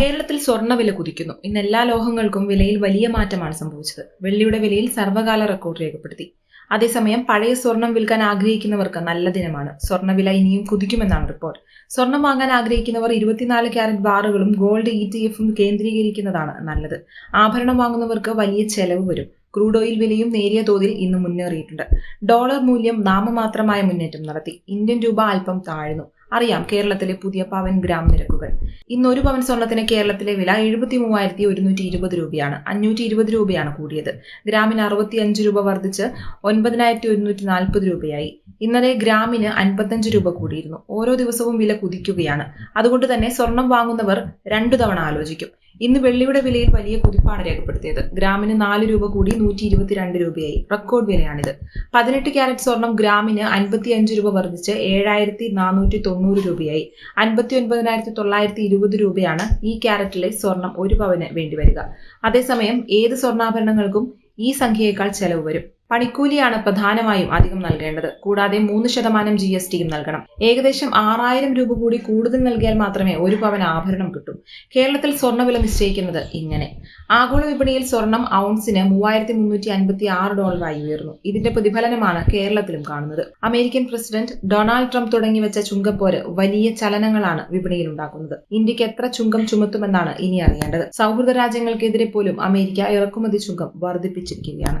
കേരളത്തിൽ സ്വർണവില കുതിക്കുന്നു. ഇന്ന് എല്ലാ ലോഹങ്ങൾക്കും വിലയിൽ വലിയ മാറ്റമാണ് സംഭവിച്ചത്. വെള്ളിയുടെ വിലയിൽ സർവകാല റെക്കോർഡ് രേഖപ്പെടുത്തി. അതേസമയം പഴയ സ്വർണം വിൽക്കാൻ ആഗ്രഹിക്കുന്നവർക്ക് നല്ല ദിനമാണ്. സ്വർണവില ഇനിയും കുതിക്കുമെന്നാണ് റിപ്പോർട്ട്. സ്വർണം വാങ്ങാൻ ആഗ്രഹിക്കുന്നവർ ഇരുപത്തിനാല് ക്യാരറ്റ് ബാറുകളും ഗോൾഡ് ഇ ടി എഫും കേന്ദ്രീകരിക്കുന്നതാണ് നല്ലത്. ആഭരണം വാങ്ങുന്നവർക്ക് വലിയ ചെലവ് വരും. ക്രൂഡ് ഓയിൽ വിലയും നേരിയ തോതിൽ ഇന്ന് മുന്നേറിയിട്ടുണ്ട്. ഡോളർ മൂല്യം നാമമാത്രമായ മുന്നേറ്റം നടത്തി. ഇന്ത്യൻ രൂപ അല്പം താഴ്ന്നു. അറിയാം കേരളത്തിലെ പുതിയ പവൻ ഗ്രാം നിരക്കുകൾ. ഇന്ന് ഒരു പവൻ സ്വർണത്തിന് കേരളത്തിലെ വില എഴുപത്തി മൂവായിരത്തി ഒരുന്നൂറ്റി ഇരുപത് രൂപയാണ്. അഞ്ഞൂറ്റി ഇരുപത് രൂപയാണ് കൂടിയത്. ഗ്രാമിന് അറുപത്തി അഞ്ച് രൂപ വർദ്ധിച്ച് ഒൻപതിനായിരത്തി ഒരുന്നൂറ്റി നാൽപ്പത് രൂപയായി. ഇന്നലെ ഗ്രാമിന് അൻപത്തഞ്ച് രൂപ കൂടിയിരുന്നു. ഓരോ ദിവസവും വില കുതിക്കുകയാണ്. അതുകൊണ്ട് തന്നെ സ്വർണം വാങ്ങുന്നവർ രണ്ടു തവണ ആലോചിക്കും. ഇന്ന് വെള്ളിയുടെ വിലയിൽ വലിയ കുതിപ്പാണ് രേഖപ്പെടുത്തിയത്. ഗ്രാമിന് നാല് രൂപ കൂടി നൂറ്റി ഇരുപത്തിരണ്ട് രൂപയായി. റെക്കോർഡ് വിലയാണിത്. പതിനെട്ട് ക്യാരറ്റ് സ്വർണം ഗ്രാമിന് അൻപത്തി അഞ്ച് രൂപ വർദ്ധിച്ച് ഏഴായിരത്തി നാനൂറ്റി തൊണ്ണൂറ് രൂപയായി. അൻപത്തി ഒൻപതിനായിരത്തി തൊള്ളായിരത്തി ഇരുപത് രൂപയാണ് ഈ ക്യാരറ്റിലെ സ്വർണം ഒരു പവന് വേണ്ടിവരിക അതേസമയം ഏത് സ്വർണാഭരണങ്ങൾക്കും ഈ സംഖ്യയേക്കാൾ ചെലവ് വരും. പണിക്കൂലിയാണ് പ്രധാനമായും അധികം നൽകേണ്ടത്. കൂടാതെ മൂന്ന് ശതമാനം ജി എസ് ടിയും നൽകണം. ഏകദേശം ആറായിരം രൂപ കൂടി കൂടുതൽ നൽകിയാൽ മാത്രമേ ഒരു പവൻ ആഭരണം കിട്ടൂ. കേരളത്തിൽ സ്വർണവില നിശ്ചയിക്കുന്നത് ഇങ്ങനെ. ആഗോള വിപണിയിൽ സ്വർണം ഔൺസിന് മൂവായിരത്തി മുന്നൂറ്റി അൻപത്തി ആറ് ഡോളറായി ഉയർന്നു. ഇതിന്റെ പ്രതിഫലനമാണ് കേരളത്തിലും കാണുന്നത്. അമേരിക്കൻ പ്രസിഡന്റ് ഡൊണാൾഡ് ട്രംപ് തുടങ്ങി വെച്ച ചുങ്കപ്പോര് വലിയ ചലനങ്ങളാണ് വിപണിയിൽ ഉണ്ടാക്കുന്നത് ഇന്ത്യയ്ക്ക് എത്ര ചുങ്കം ചുമത്തുമെന്നാണ് ഇനി അറിയേണ്ടത്. സൗഹൃദ രാജ്യങ്ങൾക്കെതിരെ പോലും അമേരിക്ക ഇറക്കുമതി ചുങ്കം വർദ്ധിപ്പിച്ചിരിക്കുകയാണ്.